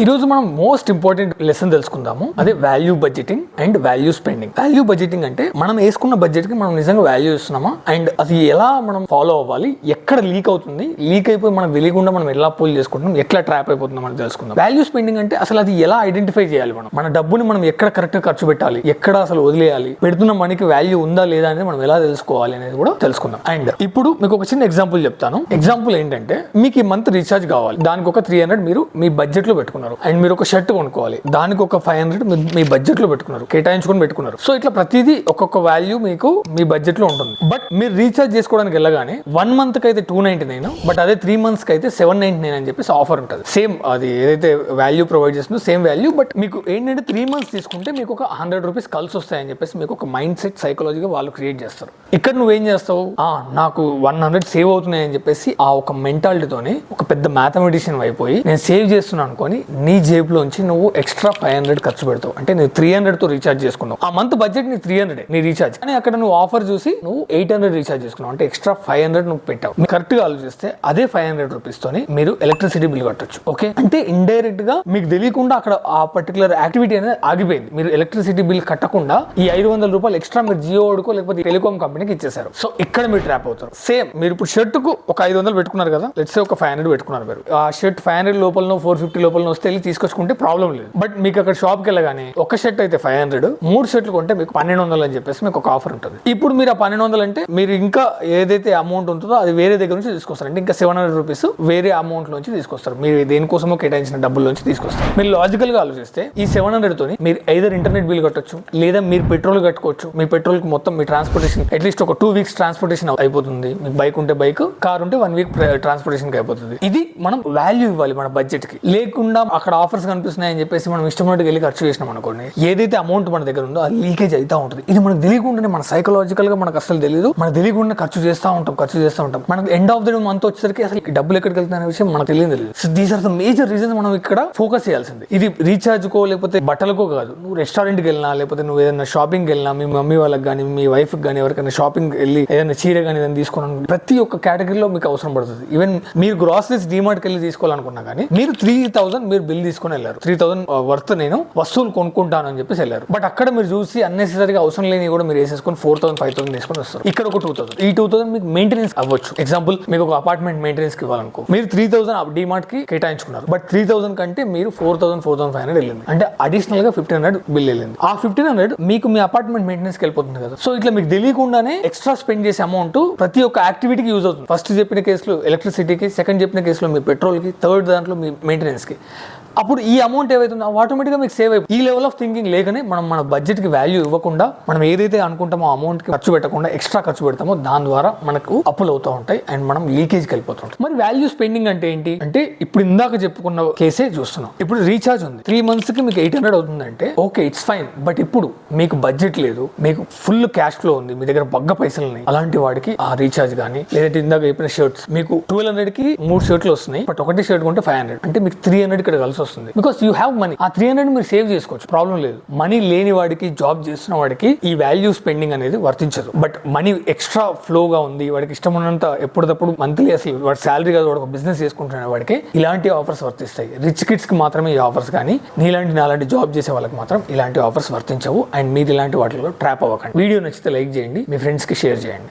ఈ రోజు మనం మోస్ట్ ఇంపార్టెంట్ లెసన్ తెలుసుకుందాము. అదే value budgeting and value spending value budgeting అంటే మనం వేసుకున్న బడ్జెట్కి మనం నిజంగా వాల్యూ ఇస్తున్నామా? అండ్ అది ఎలా మనం ఫాలో అవ్వాలి? ఎక్కడ లీక్ అవుతుంది? లీక్ అయిపోయి మనం తెలియకుండా మనం ఎలా పూల్ చేసుకుంటున్నాం? ఎట్లా ట్రాప్ అయిపోతుందో మనం తెలుసుకుందాం. వాల్యూ స్పెండింగ్ అంటే అసలు అది ఎలా ఐడెంటిఫై చేయాలి మనం? మన డబ్బుని మనం ఎక్కడ కరెక్ట్ ఖర్చు పెట్టాలి? ఎక్కడ అసలు వదిలేయాలి? పెడుతున్న మనకి వాల్యూ ఉందా లేదా అనేది మనం ఎలా తెలుసుకోవాలి అనేది కూడా తెలుసుకుందాం. అండ్ ఇప్పుడు మీకు ఒక చిన్న ఎగ్జాంపుల్ చెప్తాను. ఎగ్జాంపుల్ ఏంటంటే మీకు ఈ మంత్ రీఛార్జ్ కావాలి. దానికి ఒక త్రీ హండ్రెడ్ మీరు మీ బడ్జెట్లో పెట్టుకున్నారు. అండ్ మీరు ఒక షర్ట్ కొనుక్కోవాలి. దానికి ఒక ఫైవ్ హండ్రెడ్ మీ బడ్జెట్లో పెట్టుకున్నారు. కేటాయించుకొని పెట్టుకున్నారు. సో ఇట్లా ప్రతిదీ ఒక్కొక్క వాల్యూ మీకు మీ బడ్జెట్లో ఉంటుంది. బట్ మీరు రీఛార్జ్ చేసుకోవడానికి వెళ్ళగానే వన్ మంత్కి అయితే టూ నైన్టీ నైన్ బట్ అదే త్రీ మంత్స్కి అయితే సెవెన్ నైన్టీ నైన్ అని చెప్పేసి ఆఫర్ ఉంటుంది. సేమ్ అది ఏదైతే వాల్యూ ప్రొవైడ్ చేస్తుందో సేమ్ వాల్యూ బట్ మీకు ఏంటంటే త్రీ మంత్స్ తీసుకుంటే మీకు ఒక హండ్రెడ్ రూపీస్ కలిసి వస్తాయని చెప్పేసి మీకు ఒక మైండ్ సెట్ సైకాలజీగా వాళ్ళు క్రియేట్ చేస్తారు. ఇక్కడ నువ్వేం చేస్తావు? ఆ నాకు వన్ హండ్రెడ్ సేవ్ అవుతున్నాయి అని చెప్పేసి ఆ ఒక మెంటాలిటీతోనే ఒక పెద్ద మ్యాథమెటిషియన్ అయిపోయి నేను సేవ్ చేస్తున్నాను అనుకొని నీ జేబులోంచి నువ్వు ఎక్స్ట్రా ఫైవ్ హండ్రెడ్ ఖర్చు పెడతావు. అంటే నువ్వు త్రీ హండ్రెడ్తో రీఛార్జ్ చేసుకున్నావు. ఆ మంత్ బడ్జెట్ నీ త్రీ హండ్రెడ్ నీ రీఛార్జ్ కానీ అక్కడ నువ్వు ఆఫర్ చూసి నువ్వు ఎయిట్ హండ్రెడ్ రీఛార్జ్ చేసుకున్నావు. అంటే ఎక్స్ట్రా ఫైవ్ హండ్రెడ్ నువ్వు పెట్టావు. మీరు కరెక్ట్గా ఆలోచిస్తే అదే ఫైవ్ హండ్రెడ్ రూపీస్ తోని మీరు ఎలక్ట్రిసిటీ బిల్ కట్టొచ్చు. ఓకే అంటే ఇండైరెక్ట్గా మీకు తెలియకుండా అక్కడ ఆ పర్టికులర్ యాక్టివిటీ అనేది ఆగిపోయింది. మీరు ఎలక్ట్రిసిటీ బిల్ కట్టకుండా ఈ ఐదు వందల రూపాయలు ఎక్స్ట్రా మీరు జియో వాడుకో లేకపోతే టెలికామ్ కంపెనీకి ఇచ్చేసారు సో ఇక్కడ మీరు ట్రాప్ అవుతారు. సేమ్ మీరు ఇప్పుడు షర్ట్కు ఒక ఐదు వందలు పెట్టుకున్నారు కదా. లెట్స్ ఒక ఫైవ్ హండ్రెడ్ పెట్టుకున్నారు మీరు. ఆ షర్ట్ ఫైవ్ హండ్రెడ్ లోపల ఫోర్ ఫిఫ్టీ లోపల వస్తే వెళ్ళి తీసుకొచ్చుకుంటే ప్రాబ్లం లేదు. బట్ మీకు అక్కడ షాప్కి వెళ్ళగానే ఒక షర్ట్ అయితే ఫైవ్ హండ్రెడ్ మూడు షర్ట్లు కొంటే మీకు పన్నెండు వందలు అని చెప్పేసి మీకు ఒక ఆఫర్ ఉంటుంది. ఇప్పుడు మీరు ఆ పన్నెండు వందలు అంటే మీరు ఇంకా ఏదైతే అమౌంట్ ఉంటుందో అది వేరే దగ్గర నుంచి తీసుకొస్తారు. అంటే ఇంకా సెవెన్ హండ్రెడ్ రూపీస్ వేరే అమౌంట్ నుంచి తీసుకొస్తారు. మీరు దేనికోసమో కేటాయించిన డబ్బుల నుంచి తీసుకొస్తారు. మీరు లాజికల్గా ఆలోచిస్తే ఈ సెవెన్ హండ్రెడ్ తోని మీరు ఐదర్ ఇంటర్నెట్ బిల్ కట్టొచ్చు లేదా మీరు పెట్రోల్ కట్టుకోవచ్చు. మీ పెట్రోల్కి మొత్తం మీ ట్రాన్స్పోర్టేషన్ అట్లీస్ట్ ఒక టూ వీక్స్ ట్రాన్స్పోర్టేషన్ అయిపోతుంది. మీకు బైక్ ఉంటే బైక్ కార్ ఉంటే వన్ వీక్ ట్రాన్స్పోర్టేషన్ అయిపోతుంది. ఇది మనం వాల్యూ ఇవ్వాలి మన బడ్జెట్కి. లేకుండా అక్కడ ఆఫర్స్ కనిపిస్తున్నాయి అని చెప్పేసి మనం ఇష్టమైనట్టు వెళ్ళి ఖర్చు చేసినాం అనుకోండి ఏదైతే అమౌంట్ మన దగ్గర ఉందో అది లీకేజ్ అవుతా ఉంటుంది. ఇది మనకు తెలియకుండానే మన సైకలాజికల్గా మనకు అసలు తెలియదు మనకు తెలియకుండా ఖర్చు చేస్తూ ఉంటాం ఖర్చు చేస్తూ ఉంటాం. మనకు end of the day month వచ్చేసరికి అసలు డబ్బులు ఎక్కడికి వెళ్తున్న విషయం మనకు తెలియదు తెలియదు. So these are the major reasons మనం ఇక్కడ ఫోకస్ చేయాల్సింది. ఇది రీఛార్జ్ కో లేకపోతే బట్టలకో కాదు. నువ్వు రెస్టారెంట్కి వెళ్ళినా లేకపోతే నువ్వు ఏదైనా షాపింగ్ వెళ్ళినా మీ మమ్మీ వాళ్ళకి కానీ మీ వైఫ్ కానీ ఎవరికైనా షాపింగ్ వెళ్ళి ఏదైనా చీర కానీ ఏదైనా తీసుకోవడానికి ప్రతి ఒక్క కేటగిరీలో మీకు అవసరం పడుతుంది. ఈవెన్ మీరు గ్రాసరీస్ డిమార్ట్కి వెళ్ళి తీసుకోవాలనుకున్నా కానీ మీరు త్రీ థౌసండ్ మీరు బిల్ తీసుకొని వెళ్ళారు. త్రీ థౌసండ్ వర్త్ నేను వస్తువులు కొనుక్కుంటాను అని చెప్పేసి వెళ్ళారు. బట్ అక్కడ మీరు చూసి అన్నెసరీగా అవసరం లేని కూడా మీరు వేసేసుకొని ఫోర్ థౌసండ్ ఫైవ్ థౌసండ్ తీసుకొని వస్తారు. ఇక్కడ ఒక టూ థౌసండ్ ఈ టూ థౌసండ్ మీకు మెయింటెనెన్స్ అవ్వచ్చు. ఎగ్జాంపుల్ మీకు ఒక అపార్ట్మెంట్ మెయింటెనెన్స్కి ఇవ్వాలనుకో. మీరు త్రీ థౌసండ్ డిమార్ట్కి కేటాయించుకున్నారు. బట్ త్రీ థౌసండ్ కంటే మీరు four thousand four thousand five hundred వెళ్ళింది. అంటే అడిషనల్గా ఫిఫ్టీన్ హండ్రెడ్ బిల్ వెళ్ళింది. ఆ ఫిఫ్టీన్ హండ్రెడ్ మీకు మీ అపార్ట్మెంట్ మెయింటెనెన్స్కి వెళ్ళిపోతుంది కదా. సో ఇట్లా మీకు తెలియకుండానే ఎక్స్ట్రా స్పెండ్ చేసే అమౌంట్ ప్రతి ఒక్క యాక్టివిటీకి యూజ్ అవుతుంది. ఫస్ట్ చెప్పిన కేసులో ఎలక్ట్రిసిటీకి సెకండ్ చెప్పిన కేసులో మీ పెట్రోల్కి థర్డ్ దాంట్లో మీ మెయింటెనెన్స్కి. అప్పుడు ఈ అమౌంట్ ఏవైతుందో ఆటోమేటిక్గా మీకు సేవ్ అయిపోయి ఈ లెవెల్ ఆఫ్ థింకింగ్ లేకనే మనం మన బడ్జెట్కి వాల్యూ ఇవ్వకుండా మనం ఏదైతే అనుకుంటామో అమౌంట్కి ఖర్చు పెట్టకుండా ఎక్స్ట్రా ఖర్చు పెడతామో దాని ద్వారా మనకు అప్పులు అవుతూ ఉంటాయి అండ్ మనం లీకేజ్కి వెళ్ళిపోతుంటాం మరి వాల్యూ స్పెండింగ్ అంటే ఏంటి? అంటే ఇప్పుడు ఇందాక చెప్పుకున్న కేసే చూస్తున్నాం. ఇప్పుడు రీఛార్జ్ ఉంది. త్రీ మంత్స్కి మీకు ఎయిట్ హండ్రెడ్ అవుతుందంటే ఓకే ఇట్స్ ఫైన్ బట్ ఇప్పుడు మీకు బడ్జెట్ లేదు మీకు ఫుల్ క్యాష్ ఫ్లో ఉంది మీ దగ్గర బగ్గ పైసలు ఉన్నాయి అలాంటి వాడికి ఆ రీఛార్జ్ కానీ లేదంటే ఇందాక చెప్పిన షర్ట్స్ మీకు ట్వెల్వ్ హండ్రెడ్కి మూడు షర్ట్లు వస్తున్నాయి బట్ ఒకటి షర్ట్ కొంటే ఫైవ్ హండ్రెడ్ అంటే మీకు త్రీ హండ్రెడ్ ఇక్కడ కలిసి వస్తుంది బికాస్ యూ హ్యావ్ మనీ ఆ త్రీ హండ్రెడ్ మీరు సేవ్ చేసుకోవచ్చు. ప్రాబ్లం లేదు. మనీ లేని వాడికి జాబ్ చేస్తున్న వాడికి ఈ వాల్యూ స్పెండింగ్ అనేది వర్తించదు. బట్ మనీ ఎక్స్ట్రా ఫ్లోగా ఉంది వాడికి ఇష్టం ఉన్నంత ఎప్పటికప్పుడు మంత్లీ అసలు వాడి శాలరీ కాదు వాడు ఒక బిజినెస్ చేసుకుంటున్న వాడికి ఇలాంటి ఆఫర్స్ వర్తిస్తాయి. రిచ్ కిడ్స్కి మాత్రమే ఈ ఆఫర్స్ కానీ నీలాంటి నాలాంటి జాబ్ చేసే వాళ్ళకి మాత్రం ఇలాంటి ఆఫర్స్ వర్తించవు. అండ్ మీరు ఇలాంటి వాటిలో ట్రాప్ అవ్వకండి. వీడియో నచ్చితే లైక్ చేయండి మీ ఫ్రెండ్స్కి షేర్ చేయండి.